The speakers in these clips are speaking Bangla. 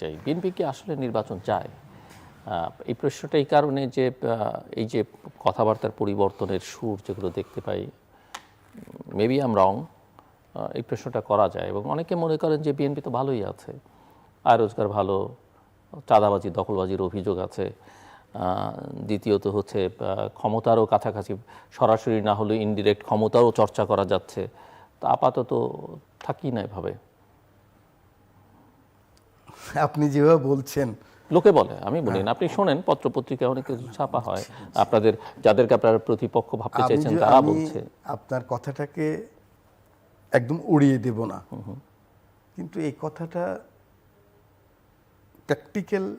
চাই। বিএনপি কি আসলে নির্বাচন চায়? এই প্রশ্নটা এই কারণে যে এই যে কথাবার্তার পরিবর্তনের সুর যেগুলো দেখতে পাই মেবি আম রং এই প্রশ্নটা করা যায়। এবং অনেকে মনে করেন যে বিএনপি তো ভালোই আছে। আয় রোজগার ভালো, চাঁদাবাজি, দখলবাজির অভিযোগ আছে। দ্বিতীয়ত হচ্ছে ক্ষমতারও কাছাকাছি, সরাসরি না হলে ইনডিরেক্ট ক্ষমতারও চর্চা করা যাচ্ছে। তা আপাতত থাকি না এভাবে। আপনি যেভাবে বলছেন। লোকে বলে আমি বলি না। আপনি শোনেন পত্রপত্রিকায় অনেক কিছু ছাপা হয়। আপনাদের যাদেরকে আপনারা প্রতিপক্ষ ভাবতে চাইছেন তারা বলছে। আপনার কথাটাকে একদম উড়িয়ে দেব না। কিন্তু এই কথাটা প্র্যাকটিক্যাল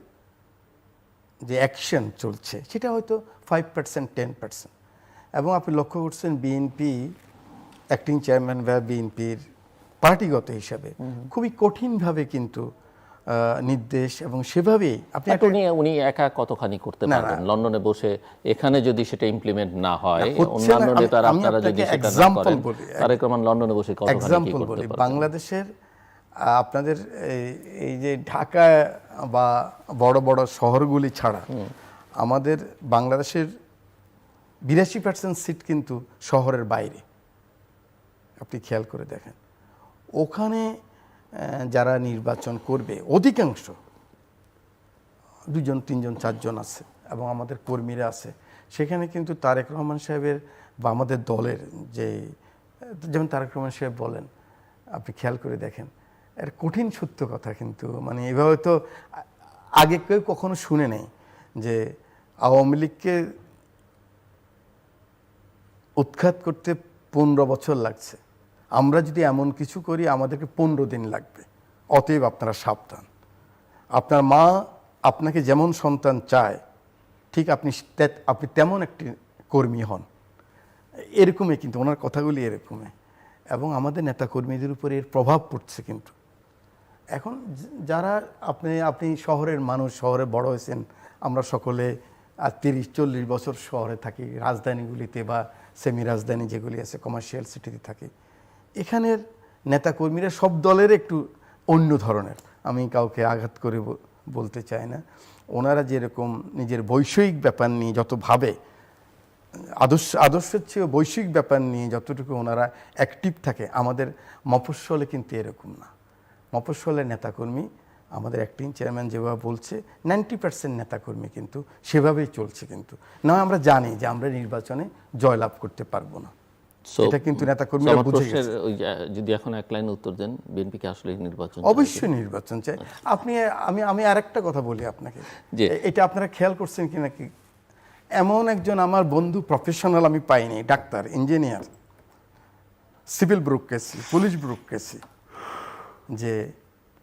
যে অ্যাকশন চলছে সেটা হয়তো ফাইভ পার্সেন্ট টেন পার্সেন্ট এবং আপনি লক্ষ্য করছেন বিএনপি অ্যাক্টিং চেয়ারম্যান বা বিএনপির পার্টিগত হিসাবে খুবই কঠিনভাবে কিন্তু নির্দেশ এবং সেভাবেই আপনি উনি উনি একা কতখানি করতে পারবেন? লন্ডনে বসে এখানে যদি সেটা ইমপ্লিমেন্ট না হয়। অন্যান্য নেতারা আপনারা যদি সেটা না করেন। তারেক রহমান লন্ডনে বসে কতখানি করতে পারবেন বাংলাদেশের আপনাদের এই- যে ঢাকা বা বড় বড় শহরগুলি ছাড়া আমাদের বাংলাদেশের বিরাশি পার্সেন্ট সিট কিন্তু শহরের বাইরে। আপনি খেয়াল করে দেখেন। ওখানে যারা নির্বাচন করবে, অধিকাংশ, দুজন, তিনজন, চারজন আছে এবং আমাদের কর্মীরা আছে। সেখানে কিন্তু তারেক রহমান সাহেবের বা আমাদের দলের যে, যেমন তারেক রহমান সাহেব বলেন, আপনি খেয়াল করে দেখেন, এর কঠিন সত্য কথা কিন্তু মানে এভাবে তো আগে কেউ কখনো শুনে নেই যে আওয়ামী লীগকে উৎখাত করতে পনেরো বছর লাগছে। আমরা যদি এমন কিছু করি, আমাদেরকে পনেরো দিন লাগবে। অতএব আপনারা সাবধান। আপনার মা আপনাকে যেমন সন্তান চায়, ঠিক আপনি আপনি তেমন একটি কর্মী হন। এরকমই কিন্তু, ওনার কথাগুলি এরকমই। এবং আমাদের নেতাকর্মীদের উপরে এর প্রভাব পড়ছে কিন্তু। এখন যারা আপনি আপনি শহরের মানুষ, শহরে বড় হয়েছেন, আমরা সকলে আর তিরিশ, চল্লিশ বছর শহরে থাকি, রাজধানীগুলিতে বা সেমি রাজধানী যেগুলি আছে কমার্শিয়াল সিটিতে থাকি। এখানের নেতাকর্মীরা সব দলের একটু অন্য ধরনের। আমি কাউকে আঘাত করে বলতে চাই না। ওনারা যেরকম নিজের বৈষয়িক ব্যাপার নিয়ে যত ভাবে, আদর্শ, আদর্শের চেয়ে বৈশ্বিক ব্যাপার নিয়ে যতটুকু ওনারা অ্যাক্টিভ থাকে, আমাদের মফস্বলে কিন্তু এরকম না। মফস্বলের নেতাকর্মী, আমাদের অ্যাক্টিং চেয়ারম্যান যেভাবে বলছে নাইনটি পার্সেন্ট নেতাকর্মী কিন্তু সেভাবেই চলছে কিন্তু। না, আমরা জানি যে আমরা নির্বাচনে জয়লাভ করতে পারব না। এটা কিন্তু নেতাকর্মীরা বুঝে গেছে। যদি এখন এক লাইন উত্তর দেন বিএনপি কে আসলে নির্বাচন অবশ্যই নির্বাচন চাই। আপনি আমি আমি আরেকটা কথা বলি আপনাকে। এটা আপনারা খেয়াল করছেন কি নাকি? এমন একজন আমার বন্ধু প্রফেশনাল আমি পাইনি doctor engineer civil bureaucracy police bureaucracy যে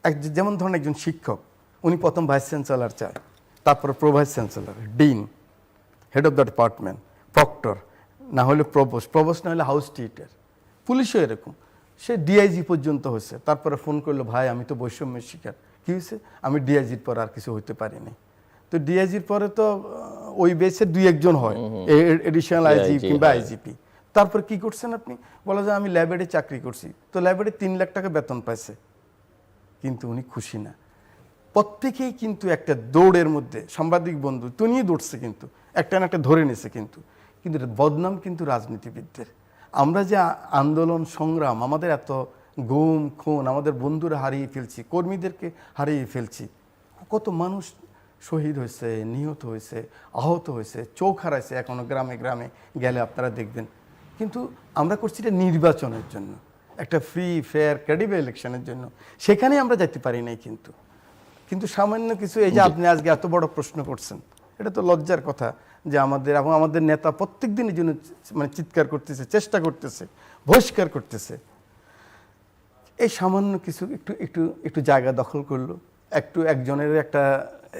এক যেমন ধরুন একজন শিক্ষক উনি প্রথম ভাইস চ্যান্সেলর চায় তারপরে pro vice chancellor dean head of the department proctor না হলে প্রবোস্ট প্রবোস্ট না হলে হাউস টিচার পুলিশও এরকম। সে ডিআইজি পর্যন্ত হয়েছে। তারপরে ফোন করল ভাই আমি তো বৈষম্যের শিকার। কী হয়েছে? আমি ডিআইজির পর আর কিছু হইতে পারিনি। তো ডিআইজির পরে তো ওই বেসে দুই একজন হয়। এডিশনাল আইজি কিংবা আইজিপি তারপর কি করছেন আপনি? বলা যায় আমি ল্যাবেডে চাকরি করছি। তো ল্যাবেডে তিন লাখ টাকা বেতন পাইছে। কিন্তু উনি খুশি না। প্রত্যেকেই কিন্তু একটা দৌড়ের মধ্যে সাংবাদিক বন্ধু তুনিই দৌড়ছে কিন্তু। একটা না একটা ধরে নিছে কিন্তু। কিন্তু বদনাম কিন্তু রাজনীতিবিদদের। আমরা যে আন্দোলন সংগ্রাম আমাদের এত গুম খুন আমাদের বন্ধুরা হারিয়ে ফেলছি কর্মীদেরকে হারিয়ে ফেলছি কত মানুষ শহীদ হয়েছে নিহত হয়েছে আহত হয়েছে চোখ হারাইছে এখনও গ্রামে গ্রামে গেলে আপনারা দেখবেন। কিন্তু আমরা করছি এটা নির্বাচনের জন্য একটা ফ্রি ফেয়ার ক্রেডিবল ইলেকশনের জন্য। সেখানে আমরা যেতে পারি নাই কিন্তু। কিন্তু সামান্য কিছু এই যে আপনি আজকে এত বড় প্রশ্ন করছেন এটা তো লজ্জার কথা। যে আমাদের এবং আমাদের নেতা প্রত্যেক দিনের জন্য মানে চিৎকার করতেছে, চেষ্টা করতেছে, বহিষ্কার করতেছে। এই সামান্য কিছু একটু একটু একটু জায়গা দখল করল, একটু একজনের একটা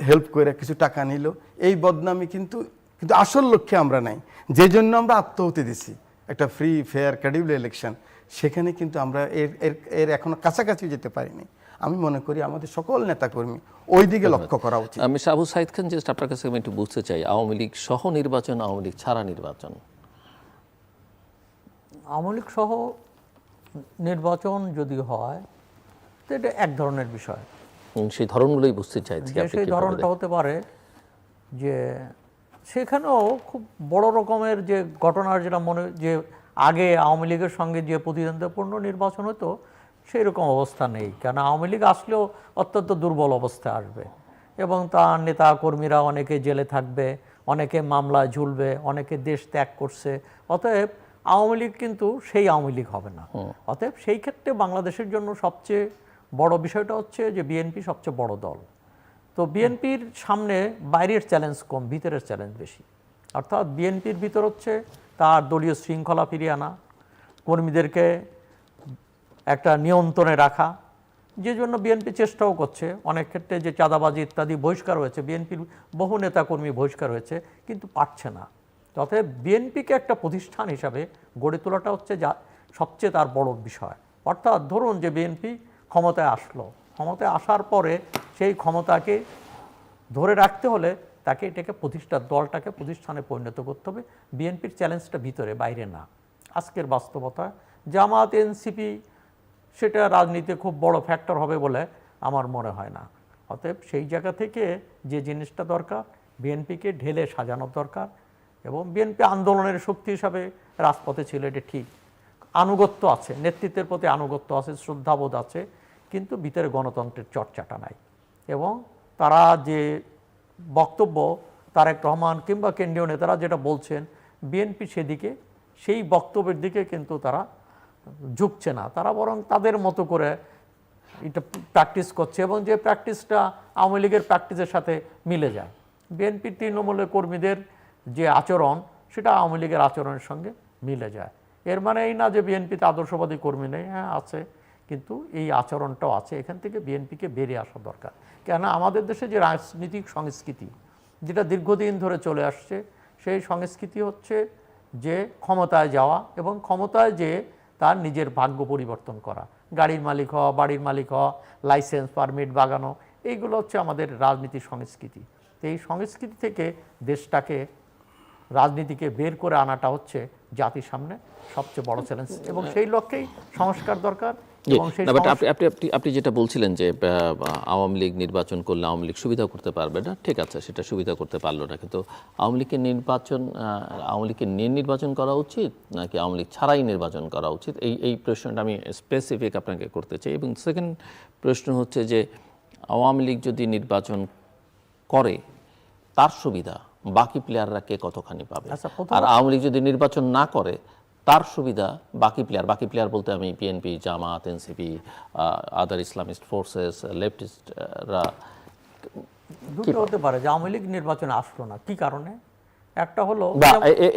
হেল্প করে কিছু টাকা নিল। এই বদনামি কিন্তু কিন্তু আসল লক্ষ্যে আমরা নাই। যে জন্য আমরা আত্মহতি দিছি, একটা ফ্রি ফেয়ার ক্রেডিবল ইলেকশন সেখানে কিন্তু আমরা এর এর এর এখনও কাছাকাছি যেতে পারিনি। আমি মনে করি আমাদের সকল নেতাকর্মী ওই দিকে লক্ষ্য করা উচিত। আমি সাবু সাইদ খান জাস্ট আপনার কাছে আমি একটু বুঝতে চাই আওয়ামী লীগ সহ নির্বাচন আওয়ামী লীগ ছাড়া নির্বাচন? আওয়ামী লীগ সহ নির্বাচন যদি হয় তো এটা এক ধরনের বিষয়। সেই ধরনগুলোই বুঝতে চাইছি আপনি সেই ধরনটা হতে পারে যে সেখানেও খুব বড় রকমের যে ঘটনার যেটা মনে যে আগে আওয়ামী লীগের সঙ্গে যে প্রতিদ্বন্দ্বিপূর্ণ নির্বাচন হতো সেই রকম অবস্থা নেই। কেন? আওয়ামী লীগ আসলেও অত্যন্ত দুর্বল অবস্থায় আসবে। এবং তার নেতা কর্মীরা অনেকে জেলে থাকবে অনেকে মামলায় ঝুলবে অনেকে দেশ ত্যাগ করছে। অতএব আওয়ামী লীগ কিন্তু সেই আওয়ামী লীগ হবে না। অতএব সেই ক্ষেত্রে বাংলাদেশের জন্য সবচেয়ে বড় বিষয়টা হচ্ছে যে বিএনপি সবচেয়ে বড় দল। তো বিএনপির সামনে বাইরের চ্যালেঞ্জ কম ভিতরের চ্যালেঞ্জ বেশি। অর্থাৎ বিএনপির ভিতর হচ্ছে তার দলীয় শৃঙ্খলা ফিরিয়ে আনা কর্মীদেরকে একটা নিয়ন্ত্রণে রাখা, যে জন্য বিএনপি চেষ্টাও করছে। অনেক ক্ষেত্রে যে চাঁদাবাজি ইত্যাদি বহিষ্কার হয়েছে বিএনপির বহু নেতাকর্মী বহিষ্কার হয়েছে, কিন্তু পারছে না। অতএব বিএনপিকে একটা প্রতিষ্ঠান হিসাবে গড়ে তোলাটা হচ্ছে যা, সবচেয়ে তার বড় বিষয়। অর্থাৎ ধরুন যে বিএনপি ক্ষমতায় আসলো। ক্ষমতায় আসার পরে সেই ক্ষমতাকে ধরে রাখতে হলে তাকে এটাকে প্রতিষ্ঠা, দলটাকে প্রতিষ্ঠানে পরিণত করতে হবে। বিএনপির চ্যালেঞ্জটা ভিতরে, বাইরে না। আজকের বাস্তবতা, জামাত, এনসিপি সেটা রাজনীতিতে খুব বড় ফ্যাক্টর হবে বলে আমার মনে হয় না। অতএব সেই জায়গা থেকে যে জিনিসটা দরকার, বিএনপিকে ঢেলে সাজানোর দরকার এবং বিএনপি আন্দোলনের শক্তি হিসাবে রাজপথে ছিল এটা ঠিক। আনুগত্য আছে, নেতৃত্বের প্রতি আনুগত্য আছে, শ্রদ্ধাবোধ আছে, কিন্তু ভিতরে গণতন্ত্রের চর্চাটা নাই এবং তারা যে বক্তব্য তারেক রহমান কিংবা কেন্দ্রীয় নেতারা যেটা বলছেন, বিএনপি সেদিকে, সেই বক্তব্যের দিকে কিন্তু তারা ঝুঁকছে না, তারা বরং তাদের মতো করে এটা প্র্যাকটিস করছে এবং যে প্র্যাকটিসটা আওয়ামী লীগের প্র্যাকটিসের সাথে মিলে যায়। বিএনপির তৃণমূলের কর্মীদের যে আচরণ, সেটা আওয়ামী লীগের আচরণের সঙ্গে মিলে যায়। এর মানে এই না যে বিএনপিতে আদর্শবাদী কর্মী নেই হ্যাঁ আছে, কিন্তু এই আচরণটাও আছে। এখান থেকে বিএনপিকে বেরিয়ে আসা দরকার। কেন আমাদের দেশে যে রাজনৈতিক সংস্কৃতি, যেটা দীর্ঘদিন ধরে চলে আসছে, সেই সংস্কৃতি হচ্ছে যে ক্ষমতায় যাওয়া এবং ক্ষমতায় যে তার নিজের ভাগ্য পরিবর্তন করা। গাড়ির মালিক হওয়া বাড়ির মালিক হওয়া লাইসেন্স পারমিট বাগানো এইগুলো হচ্ছে আমাদের রাজনীতি সংস্কৃতি। তো এই সংস্কৃতি থেকে দেশটাকে রাজনীতিকে বের করে আনাটা হচ্ছে জাতির সামনে সবচেয়ে বড় চ্যালেঞ্জ এবং সেই লক্ষ্যেই সংস্কার দরকার আপনি আপনি যেটা বলছিলেন যে আওয়ামী লীগ নির্বাচন করলে আওয়ামী লীগ সুবিধা করতে পারবে না ঠিক আছে সেটা সুবিধা করতে পারল না। কিন্তু আওয়ামী লীগের নির্বাচন আওয়ামী লীগকে নিয়ে নির্বাচন করা উচিত নাকি আওয়ামী লীগ ছাড়াই নির্বাচন করা উচিত? এই এই প্রশ্নটা আমি স্পেসিফিক আপনাকে করতে চাই। এবং সেকেন্ড প্রশ্ন হচ্ছে যে আওয়ামী লীগ যদি নির্বাচন করে তার সুবিধা বাকি প্লেয়াররা কে কতখানি পাবে? আচ্ছা, আর আওয়ামী লীগ যদি নির্বাচন না করে তার সুবিধা বাকি প্লেয়ার বাকি প্লেয়ার বলতে আমি PNP Jamaat NCP other Islamist forces লেফটিস্টরা দুটো হতে পারে যে আওয়ামী লীগ নির্বাচনে আসলো না। কি কারণে? একটা হলো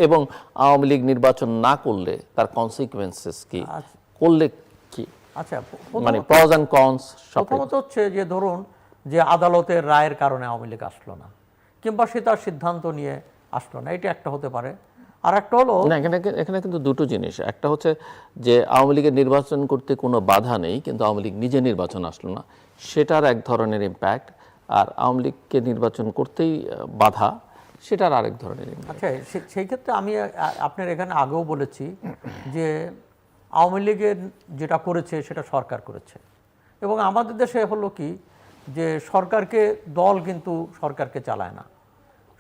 এবং আওয়ামী লীগ নির্বাচন না করলে তার কনসিকুয়েন্সেস কি? আচ্ছা। করলে কি? আচ্ছা মানে প্রজ অ্যান্ড কনস প্রথমত হচ্ছে যে ধরুন যে আদালতের রায়ের কারণে আওয়ামী লীগ আসলো না কিংবা সে তার সিদ্ধান্ত নিয়ে আসলো না এটা একটা হতে পারে। আর একটা হলো না এখানে এখানে কিন্তু দুটো জিনিস। একটা হচ্ছে যে আওয়ামী লীগের নির্বাচন করতে কোনো বাধা নেই কিন্তু আওয়ামী লীগ নিজে নির্বাচন আসলো না। সেটার এক ধরনের ইম্প্যাক্ট আর আওয়ামী লীগকে নির্বাচন করতেই বাধা সেটার আরেক ধরনের। আচ্ছা সেই ক্ষেত্রে আমি আপনার এখানে আগেও বলেছি যে আওয়ামী লীগের যেটা করেছে সেটা সরকার করেছে। এবং আমাদের দেশে হলো কি যে সরকারকে দল কিন্তু সরকারকে চালায় না।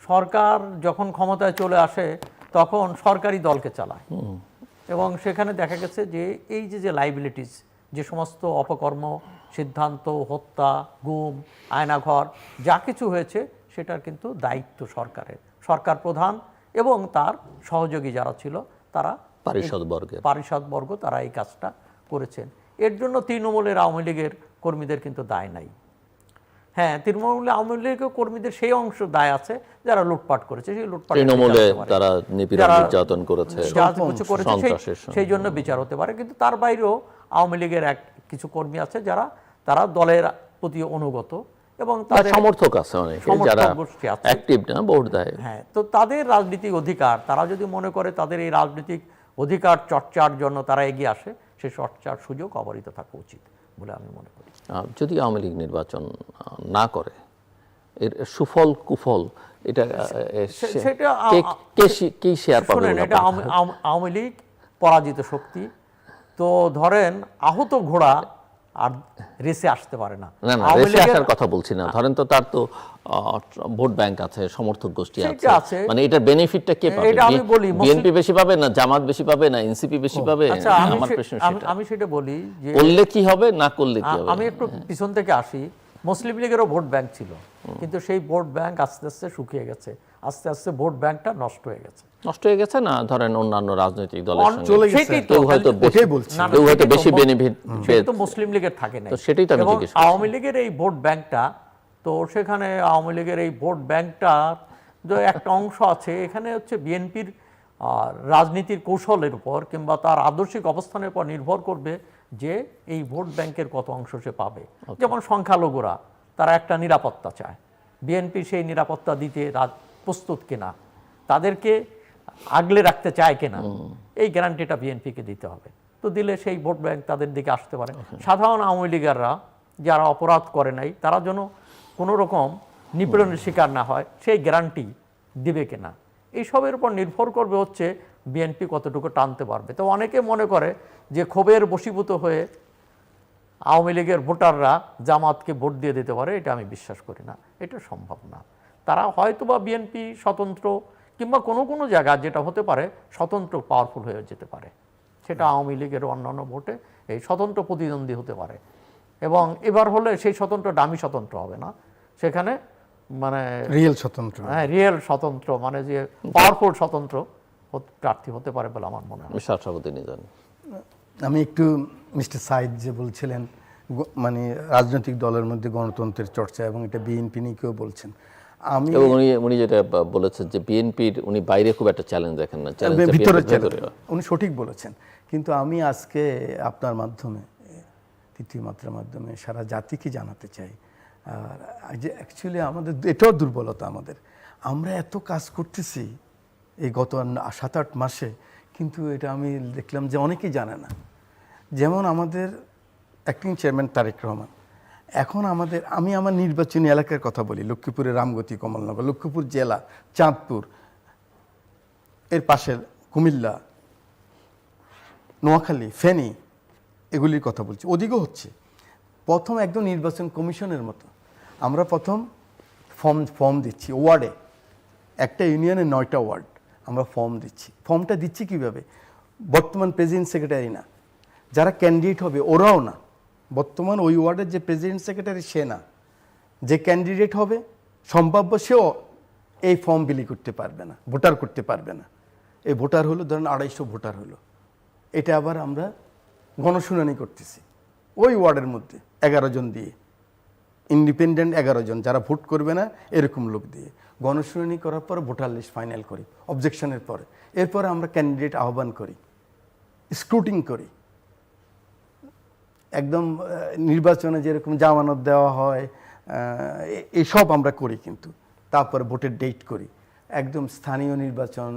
সরকার যখন ক্ষমতায় চলে আসে তখন সরকারি দলকে চালায়। এবং সেখানে দেখা গেছে যে এই যে যে লাইবিলিটিস যে সমস্ত অপকর্ম সিদ্ধান্ত হত্যা গুম আয়নাঘর যা কিছু হয়েছে সেটার কিন্তু দায়িত্ব সরকারের। সরকার প্রধান এবং তার সহযোগী যারা ছিল তারা পারিষদ বর্গের। পারিষদ বর্গ তারা এই কাজটা করেছেন। এর জন্য তৃণমূলের আওয়ামী লীগের কর্মীদের কিন্তু দায় নাই। হ্যাঁ তৃণমূল আওয়ামী লীগের কর্মীদের সেই অংশ দায় আছে যারা লুটপাট করেছে। সেই লুটপাট তৃণমূলে তারা নিপীড়ন নির্যাতন করেছে। যা কিছু করেছে সেই- জন্য বিচার হতে পারে। কিন্তু তার বাইরেও আওয়ামী লীগের এক কিছু কর্মী আছে যারা তারা দলের প্রতি অনুগত এবং তাদের সমর্থক আছে অনেকে যারা অ্যাক্টিভ না ভোট দেয়। হ্যাঁ তো তাদের রাজনীতিক অধিকার তারা যদি মনে করে তাদের এই রাজনৈতিক অধিকার চর্চার জন্য তারা এগিয়ে আসে সেই চর্চার সুযোগ অবহিত থাকা উচিত। বলে আমি মনে করি। যদি আওয়ামী লীগ নির্বাচন না করে এর সুফল কুফল এটা কে- শেয়ার পাবে আওয়ামী লীগ পরাজিত শক্তি। তো ধরেন আহত ঘোড়া আর রেসে আসতে পারে না। রেসে আসার কথা বলছি না। ধরেন তো তার তো ভোট ব্যাংক আছে সমর্থক গোষ্ঠী আছে। মানে এটার বেনিফিটটা কে পাবে? এটা আমি বলি, বিএনপি বেশি পাবে না জামাত বেশি পাবে না এনসিপি বেশি পাবে? আচ্ছা আমি আমার প্রশ্ন সেটা। আমি সেটা বলি যে করলে কি হবে না করলে কি হবে? আমি একটু পিছন থেকে আসি। মুসলিম লীগেরও ভোট ব্যাংক ছিল। কিন্তু সেই ভোট ব্যাংক আস্তে আস্তে শুকিয়ে গেছে। আস্তে আস্তে ভোট ব্যাংকটা নষ্ট হয়ে গেছে। নষ্ট হয়ে গেছে না? ধরেন অন্যান্য রাজনৈতিক দলের সঙ্গে। সেটাই তো, কেউ হয়তো বেশি বলছি। কেউ হয়তো বেশি বেনিফিট সেটা তো মুসলিম লীগের থাকে না তো সেটাই তো আমি জিজ্ঞেস করছি। আওয়ামী লীগের এই ভোট ব্যাংকটা তো সেখানে আওয়ামী লীগের এই ভোট ব্যাংকটা যে একটা অংশ আছে। এখানে হচ্ছে বিএনপির রাজনীতির কৌশলের উপর কিংবা তার আদর্শিক অবস্থানের উপর নির্ভর করবে যে এই ভোট ব্যাংকের কত অংশ সে পাবে। যেমন সংখ্যালঘুরা তারা একটা নিরাপত্তা চায়। বিএনপি সেই নিরাপত্তা দিতে রাজ- প্রস্তুত কিনা তাদেরকে আগলে রাখতে চায় কিনা এই গ্যারান্টিটা বিএনপিকে দিতে হবে। তো দিলে সেই ভোট ব্যাংক তাদের দিকে আসতে পারে। সাধারণ আওয়ামী লীগাররা যারা অপরাধ করে নাই তারা যেন কোনো রকম নিপীড়নের শিকার না হয় সেই গ্যারান্টি দিবে কিনা। এইসবের উপর নির্ভর করবে হচ্ছে বিএনপি কতটুকু টানতে পারবে। তো অনেকে মনে করে যে ক্ষোভের বশীভূত হয়ে আওয়ামী লীগের ভোটাররা জামাতকে ভোট দিয়ে দিতে পারে এটা আমি বিশ্বাস করি না। এটা সম্ভব না। তারা হয়তো বা বিএনপি স্বতন্ত্র কিংবা কোনো কোনো জায়গা যেটা হতে পারে স্বতন্ত্র পাওয়ারফুল হয়ে যেতে পারে। সেটা আওয়ামী লীগের অন্যান্য ভোটে এই স্বতন্ত্র প্রতিদ্বন্দ্বী হতে পারে এবং এবার হলে সেই স্বতন্ত্র দামি স্বতন্ত্র হবে না। সেখানে মানে রিয়েল স্বতন্ত্র। হ্যাঁ রিয়েল স্বতন্ত্র মানে যে পাওয়ারফুল স্বতন্ত্র প্রার্থী হতে পারে বলে আমার মনে হয়। আমি সভাপতি নিজান আমি একটু মিস্টার সাইদ যে বলছিলেন মানে রাজনৈতিক দলের মধ্যে গণতন্ত্রের চর্চা এবং এটা বিএনপি নিয়ে কেউ বলছেন। আমি উনি উনি যেটা বলেছেন যে বিএনপির উনি বাইরে খুব একটা চ্যালেঞ্জ দেখেন না চ্যালেঞ্জ ভিতরে উনি সঠিক বলেছেন। কিন্তু আমি আজকে আপনার মাধ্যমে তৃতীয় মাত্রার মাধ্যমে সারা জাতিকে জানাতে চাই। আর যে অ্যাকচুয়ালি আমাদের এটাও দুর্বলতা আমাদের। আমরা এত কাজ করতেছি এই গত সাত আট মাসে কিন্তু এটা আমি দেখলাম যে অনেকেই জানে না। যেমন আমাদের অ্যাক্টিং চেয়ারম্যান তারেক রহমান। এখন আমাদের, আমি আমার নির্বাচনী এলাকার কথা বলি, লক্ষ্মীপুরের রামগতি, কমলনগর, লক্ষ্মীপুর জেলা, চাঁদপুর, এর পাশের কুমিল্লা, নোয়াখালী, ফেনী, এগুলির কথা বলছি। ওদিকেও হচ্ছে, প্রথম একদম নির্বাচন কমিশনের মতো। আমরা প্রথম ফর্ম ফর্ম দিচ্ছি, ওয়ার্ডে। একটা ইউনিয়নে নয়টা ওয়ার্ড আমরা ফর্ম দিচ্ছি। ফর্মটা দিচ্ছি কীভাবে? বর্তমান প্রেসিডেন্ট সেক্রেটারি না। যারা ক্যান্ডিডেট হবে, ওরাও না। বর্তমান ওই ওয়ার্ডের যে প্রেসিডেন্ট সেক্রেটারি সে না। যে ক্যান্ডিডেট হবে, সম্ভাব্য সেও এই ফর্ম বিলি করতে পারবে না ভোটার করতে পারবে না। এই ভোটার হলো, ধরেন আড়াইশো ভোটার হলো। এটা আবার আমরা গণশুনানি করতেছি, ওই ওয়ার্ডের মধ্যে, এগারো জন দিয়ে। ইন্ডিপেন্ডেন্ট এগারো জন, যারা ভোট করবে না, এরকম লোক দিয়ে। গণশুনানি করার পর ভোটার লিস্ট ফাইনাল করি অবজেকশনের পরে। এরপরে আমরা ক্যান্ডিডেট আহ্বান করি স্ক্রুটিং করি। একদম নির্বাচনে যেরকম জামানত দেওয়া হয় এসব আমরা করি কিন্তু। তারপরে ভোটের ডেট করি। একদম স্থানীয় নির্বাচন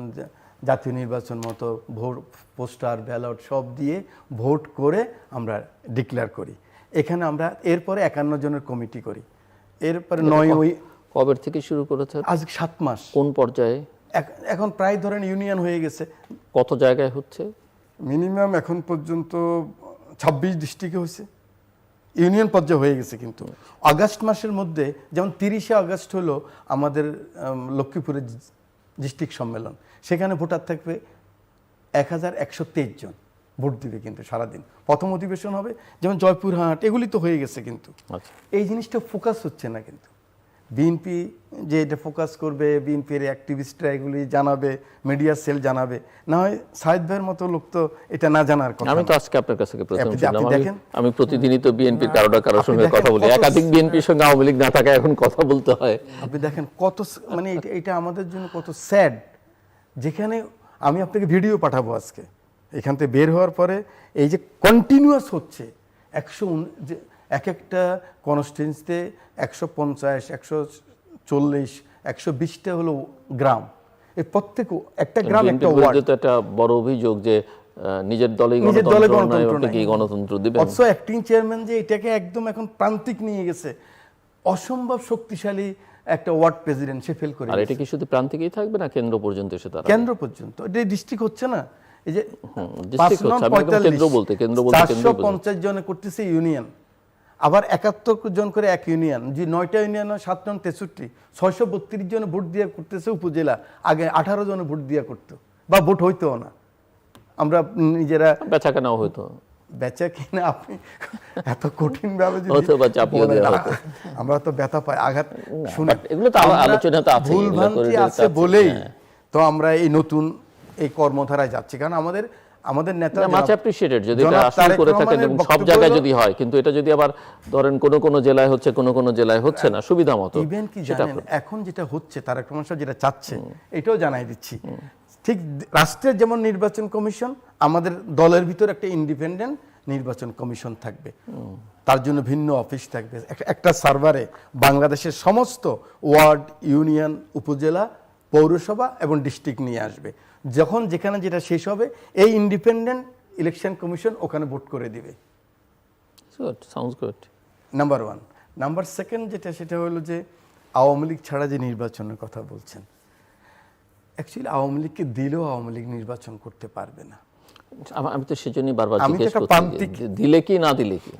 জাতীয় নির্বাচন মতো ভোট পোস্টার ব্যালট সব দিয়ে ভোট করে আমরা ডিক্লেয়ার করি। এখানে আমরা এরপরে একান্ন জনের কমিটি করি। এরপরে নয় ওই কবের থেকে শুরু করেছে? আজ সাত মাস। কোন পর্যায়ে? এখন প্রায় ধরেন ইউনিয়ন হয়ে গেছে। কত জায়গায় হচ্ছে? মিনিমাম এখন পর্যন্ত ছাব্বিশ ডিস্ট্রিক্টে হয়েছে। ইউনিয়ন পর্যায়ে হয়ে গেছে কিন্তু। আগস্ট মাসের মধ্যে যেমন তিরিশে আগস্ট হলো আমাদের লক্ষ্মীপুরের ডিস্ট্রিক্ট সম্মেলন। সেখানে ভোটার থাকবে এক হাজার একশো তেইশ জন। ভোট দিবে কিন্তু সারাদিন। প্রথম অধিবেশন হবে যেমন জয়পুরহাট এগুলি তো হয়ে গেছে কিন্তু। আচ্ছা। এই জিনিসটা ফোকাস হচ্ছে না কিন্তু। বিএনপি যে এটা ফোকাস করবে বিএনপির অ্যাক্টিভিস্টরা এগুলি জানাবে মিডিয়া সেল জানাবে না হয় সাহেদ ভাইয়ের মতো লোক তো এটা না জানার কথা আমি তো আজকে আপনার কাছ থেকে প্রথম শুনলাম। আমি দেখেন। আমি প্রতিদিনই তো বিএনপির কারোটা কারোর সঙ্গে কথা বলি। একাধিক বিএনপির সঙ্গে আওয়ামী লীগ না থাকায় এখন কথা বলতে হয়। আপনি দেখেন কত মানে এটা এটা আমাদের জন্য কত স্যাড যেখানে আমি আপনাকে ভিডিও পাঠাবো আজকে। এখান থেকে বের হওয়ার পরে এই যে কন্টিনিউয়াস হচ্ছে একশো যে এক একটা কনস্টিটেন্সিতে একশো পঞ্চাশ একশো চল্লিশ একশো বিশটা হলো গ্রাম। এই প্রত্যেক একটা গ্রাম একটা ওয়ার্ড। একটা বড় অভিযোগ যে নিজের দলেই নিজের দলে গণতন্ত্র। কি গণতন্ত্র দিবেন? অথচ অ্যাক্টিং চেয়ারম্যান যে এটাকে একদম এখন প্রান্তিক নিয়ে গেছে। অসম্ভব শক্তিশালী একটা ওয়ার্ড প্রেসিডেন্ট সে ফেল করে আর এটা কি শুধু প্রান্তিকেই থাকবে না কেন্দ্র পর্যন্ত এসে তারা কেন্দ্র পর্যন্ত। এটা ডিস্ট্রিক্ট হচ্ছে না। এই যে district হচ্ছে। আমি কেন্দ্র বলতে- কেন্দ্র বলতে কেন্দ্রই চারশো পঞ্চাশ জনে করতেছে ইউনিয়ন আবার একাত্তর জন করে এক ইউনিয়ন যে নয়টা ইউনিয়ন সাত জন তেষট্টি ছয়শো বত্রিশ জন ভোট দিয়ে করতেছে উপজেলা আগে আঠারো জন ভোট দিয়ে করতো বা ভোট হইতো না আমরা নিজেরা বেচা কেনাও হয়তো বেচা কিনা আপনি এত কঠিন ভাবে হতো। আমরা তো ব্যথা পাই আঘাত শুনে এগুলো তো আলো- আলোচনাতে আছেই, ভুল এগুলো ভ্রান্তি আছে আছে, বলেই হ্যাঁ। তো আমরা এই নতুন এই কর্মধারায় যাচ্ছি কারণ আমাদের আমাদের নেতা মাছ অ্যাপ্রিসিয়েটেড যদি এটা আসলে করে থাকেন এবং সব জায়গায় যদি হয় কিন্তু এটা যদি আবার ধরেন কোন কোন জেলায় হচ্ছে কোন কোন জেলায় হচ্ছে না সুবিধা মতো ইভেন কি জানেন এখন যেটা হচ্ছে তারেক রহমান সাহেব যেটা চাচ্ছে এটাও জানাই দিচ্ছি। ঠিক রাষ্ট্রের যেমন নির্বাচন কমিশন আমাদের দলের ভিতর একটা ইন্ডিপেন্ডেন্ট নির্বাচন কমিশন থাকবে। তার জন্য ভিন্ন অফিস থাকবে। একটা সার্ভারে বাংলাদেশের সমস্ত ওয়ার্ড ইউনিয়ন উপজেলা পৌরসভা এবং ডিস্ট্রিক্ট নিয়ে আসবে। যখন যেখানে যেটা শেষ হবে এই ইন্ডিপেন্ডেন্ট ইলেকশন কমিশন ওখানে ভোট করে দিবে। Good sounds good number one number second যেটা সেটা হলো যে আওয়ামী লীগ ছাড়া যে নির্বাচনের কথা বলছেন অ্যাকচুয়ালি আওয়ামী লীগকে দিলেও আওয়ামী লীগ নির্বাচন করতে পারবে না। আমি তো সেজন্যই বারবার দিলে কি না দিলে কি?